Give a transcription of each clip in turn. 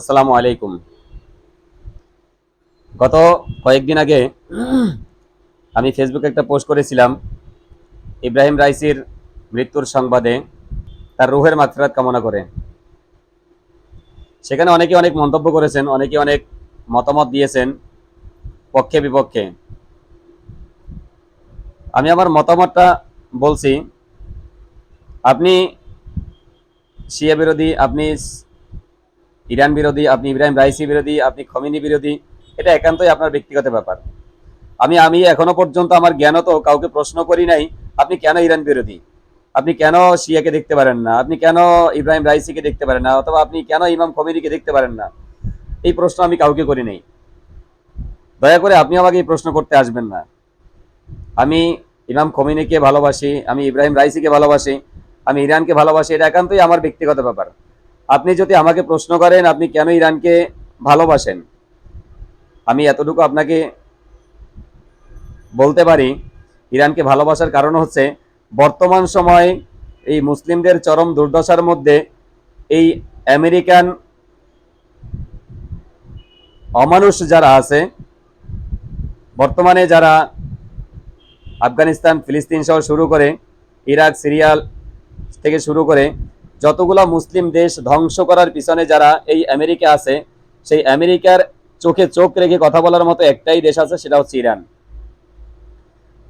আসসালামু আলাইকুম। গত কয়েকদিন আগে আমি ফেসবুকে একটা পোস্ট করেছিলাম, ইব্রাহিম রাইসির মৃত্যুর সংবাদে তার রুহের মাত্রাত কামনা করে। সেখানে অনেকে অনেক মন্তব্য করেছেন, অনেকে অনেক মতামত দিয়েছেন, পক্ষে বিপক্ষে। আমি আমার মতামতটা বলছি, আপনি শিয়া বিরোধী, আপনি ইরান বিরোধী, আপনি ইব্রাহিম রাইসি বিরোধী, আপনি খমিনি বিরোধী, এটা একান্তই আপনার ব্যক্তিগত ব্যাপার। আমি আমি এখনও পর্যন্ত আমার জ্ঞানত কাউকে প্রশ্ন করি নাই, আপনি কেন ইরান বিরোধী? আপনি কেন শিয়াকে দেখতে পারেন না? আপনি কেন ইব্রাহিম রাইসিকে দেখতে পারেন না? অথবা আপনি কেন ইমাম খমিনিকে দেখতে পারেন না? এই প্রশ্ন আমি কাউকে করি নাই। দয়া করে আপনি আমাকে এই প্রশ্ন করতে আসবেন না। আমি ইমাম খমিনিকে ভালোবাসি, আমি ইব্রাহিম রাইসিকে ভালোবাসি, আমি ইরানকে ভালোবাসি, এটা একান্তই আমার ব্যক্তিগত ব্যাপার। আপনি যদি আমাকে প্রশ্ন করেন, আপনি কেন ইরানকে ভালোবাসেন? আমি এতটুকু আপনাকে বলতে পারি, ইরানকে ভালোবাসার কারণ হচ্ছে, বর্তমান সময়ে এই মুসলিমদের চরম দুর্দশার মধ্যে এই আমেরিকান অমানুষ যারা আছে, বর্তমানে যারা আফগানিস্তান, ফিলিস্তিন সহ শুরু করে ইরাক সিরিয়াল থেকে শুরু করে যতগুলো মুসলিম দেশ ধ্বংস করার পিছনে যারা এই আমেরিকা আছে, সেই আমেরিকার চোখে চোখ রেখে কথা বলার মতো একটাই দেশ আছে, সেটা হচ্ছে ইরান।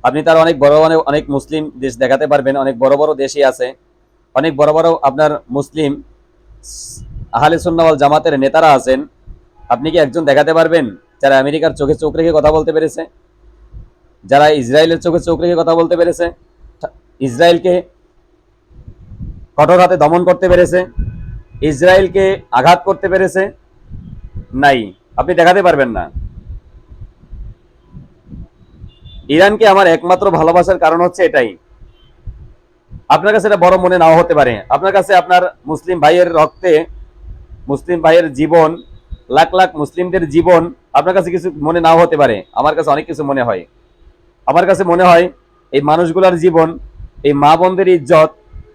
আপনি তার অনেক বড় অনেক অনেক মুসলিম দেশ দেখাতে পারবেন, অনেক বড় বড় দেশই আছে। অনেক বড় বড় আপনার মুসলিম আহলে সুন্নাওয়াল জামাতের নেতারা আছেন। আপনি কি একজন দেখাতে পারবেন যারা আমেরিকার চোখে চোখ রেখে কথা বলতে পেরেছে? যারা ইসরায়েলের চোখে চোখ রেখে কথা বলতে পেরেছে? ইসরায়েলকে কঠোর হাতে দমন করতে পেরেছে, ইসরায়েলকে আঘাত করতে পেরেছে, নাই। আপনি দেখাতে পারবেন না। ইরানকে আমার একমাত্র ভালোবাসার কারণ হচ্ছে এটাই। আপনার কাছে এটা বড় মনে নাও হতে পারে। আপনার কাছে আপনার মুসলিম ভাইয়ের রক্তে, মুসলিম ভাইয়ের জীবন, লাখ লাখ মুসলিমদের জীবন, আপনার কাছে কিছু মনে নাও হতে পারে। আমার কাছে অনেক কিছু মনে হয়। আমার কাছে মনে হয়, এই মানুষগুলোর জীবন, এই মা বোনদের ইজ্জত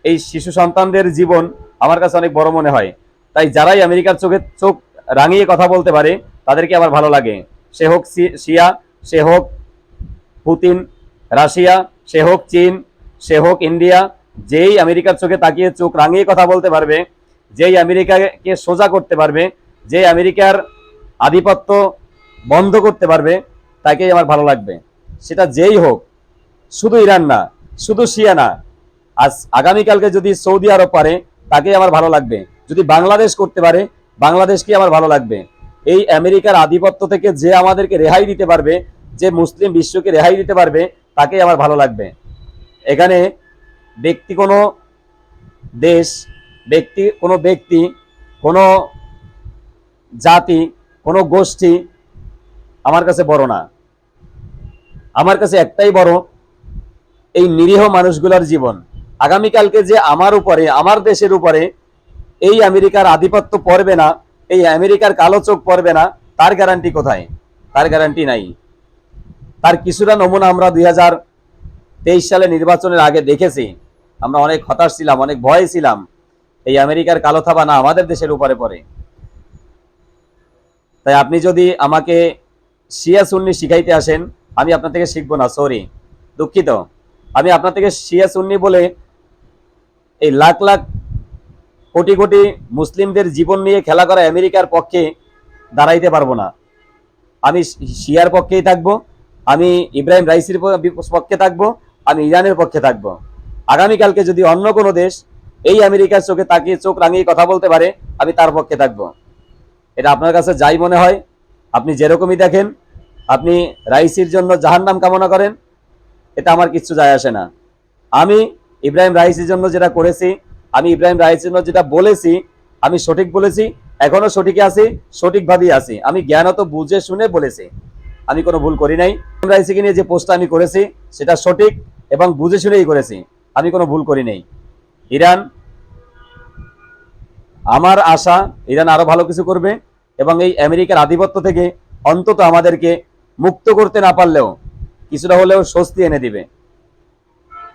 এই শিশু সন্তানদের জীবন আমার কাছে অনেক বড় মনে হয়। তাই যারাই আমেরিকার চোখে চোখ রাঙিয়ে কথা বলতে পারে, তাদেরকে আমার ভালো লাগে। সে হোক শিয়া, সে হোক পুতিন, রাশিয়া, সে হোক চীন, সে হোক ইন্ডিয়া, যেই আমেরিকার চোখে তাকিয়ে চোখ রাঙিয়ে কথা বলতে পারবে, যেই আমেরিকাকে সোজা করতে পারবে যে আমেরিকার আধিপত্য বন্ধ করতে পারবে, তাকেই আমার ভালো লাগবে। সেটা যেই হোক, শুধু ইরান না, শুধু শিয়া না আজ আগামীকালকে যদি সৌদি আরব পারে তাকেই আমার ভালো লাগবে। যদি বাংলাদেশ করতে পারে, বাংলাদেশকে আমার ভালো লাগবে। এই আমেরিকার আধিপত্য থেকে যে আমাদেরকে রেহাই দিতে পারবে, যে মুসলিম বিশ্বকে রেহাই দিতে পারবে তাকেই আমার ভালো লাগবে। এখানে ব্যক্তি কোনো দেশ, ব্যক্তি কোনো ব্যক্তি, কোনো জাতি, কোনো গোষ্ঠী আমার কাছে বড় না। আমার কাছে একটাই বড়, এই নিরীহ মানুষগুলোর জীবন। আগামীকালকে যে আমার উপরে, আমার দেশের উপরে এই আমেরিকার আধিপত্য পড়বে না, এই আমেরিকার কালো চোখ পড়বে না, তার গ্যারান্টি কোথায়? তার গ্যারান্টি নাই। তার কিছুটা নমুনা আমরা দুই সালে নির্বাচনের আগে দেখেছি। আমরা অনেক হতাশ ছিলাম, অনেক ভয় ছিলাম, এই আমেরিকার কালো থাবা না আমাদের দেশের উপরে পড়ে। তাই আপনি যদি আমাকে শিয়া সুন্নি শিখাইতে আসেন, আমি আপনার থেকে শিখব না সরি দুঃখিত। আমি আপনার থেকে শিয়া সুন্নি বলে এই লাখ লাখ কোটি কোটি মুসলিমদের জীবন নিয়ে খেলা করা আমেরিকার পক্ষে দাঁড়াইতে পারব না। আমি শিয়ার পক্ষেই থাকব, আমি ইব্রাহিম রাইসির পক্ষে থাকব, আমি ইরানের পক্ষে থাকব। আগামীকালকে যদি অন্য কোনো দেশ এই আমেরিকার চোখে তাকিয়ে চোখ রাঙিয়ে কথা বলতে পারে, আমি তার পক্ষে থাকব। এটা আপনার কাছে যাই মনে হয়, আপনি যেরকমই দেখেন, আপনি রাইসির জন্য জাহান্নাম কামনা করেন এটা আমার কিচ্ছু যায় আসে না। আমি ইব্রাহিম রাইসির জন্য যেটা করেছি, আমি ইব্রাহিম রাইসির জন্য যেটা বলেছি, আমি সঠিক বলেছি, এখনও সঠিকই আছি, সঠিকভাবেই আছি। আমি জ্ঞানত বুঝে শুনে বলেছি। আমি কোনো ভুল করি নাই। ইব্রাহিম রাইসিকে নিয়ে যে পোস্টটা আমি করেছি, সেটা সঠিক এবং বুঝে শুনেই করেছি। আমি কোনো ভুল করি নাই। ইরান, আমার আশা, ইরান আরও ভালো কিছু করবে এবং এই আমেরিকার আধিপত্য থেকে অন্তত আমাদেরকে মুক্ত করতে না পারলেও কিছুটা হলেও স্বস্তি এনে দিবে।